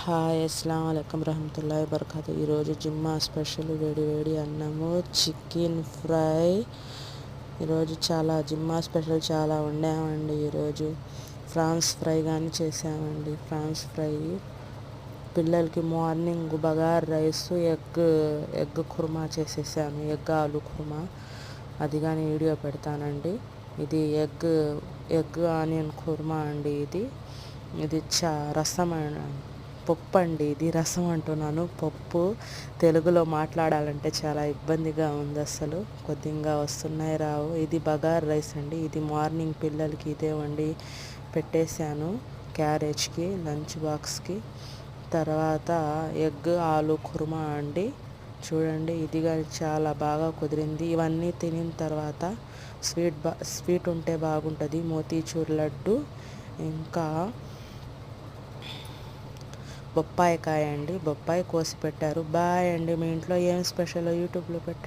Hi అస్సలం అయికం రహమతుల్లా బర్కాత్ ఈరోజు జిమ్మా స్పెషల్ వేడి వేడి అన్నము చికెన్ ఫ్రై. ఈరోజు చాలా జిమ్మా స్పెషల్ చాలా వండామండి ఈరోజు ఫ్రాన్స్ ఫ్రై కానీ చేసామండి. Prawns fry. పిల్లలకి morning bagara rice egg egg kurma చేసేసాను ఎగ్ ఆలు కుర్మా. అది కానీ వీడియో పెడతానండి. ఇది ఎగ్ ఎగ్ ఆనియన్ కుర్మా అండి ఇది. ఇది చా రసం పప్పు అండి ఇది రసం అంటున్నాను. పప్పు తెలుగులో మాట్లాడాలంటే చాలా ఇబ్బందిగా ఉంది అసలు. కొద్దిగా వస్తున్నాయి రావు. ఇది బగార్ రైస్ అండి. ఇది మార్నింగ్ పిల్లలకి ఇదే వండి పెట్టేశాను క్యారేజ్కి లంచ్ బాక్స్కి. తర్వాత ఎగ్ ఆలు కుర్మా అండి. చూడండి ఇది కానీ చాలా బాగా కుదిరింది. ఇవన్నీ తినిన తర్వాత స్వీట్ బా స్వీట్ ఉంటే బాగుంటుంది. మోతీచూర్ లడ్డు ఇంకా బొప్పాయి కాయ అండి బొప్పాయి కోసి పెట్టారు. బాయ్ అండి మీ ఇంట్లో ఏం స్పెషల్ యూట్యూబ్లో పెట్టండి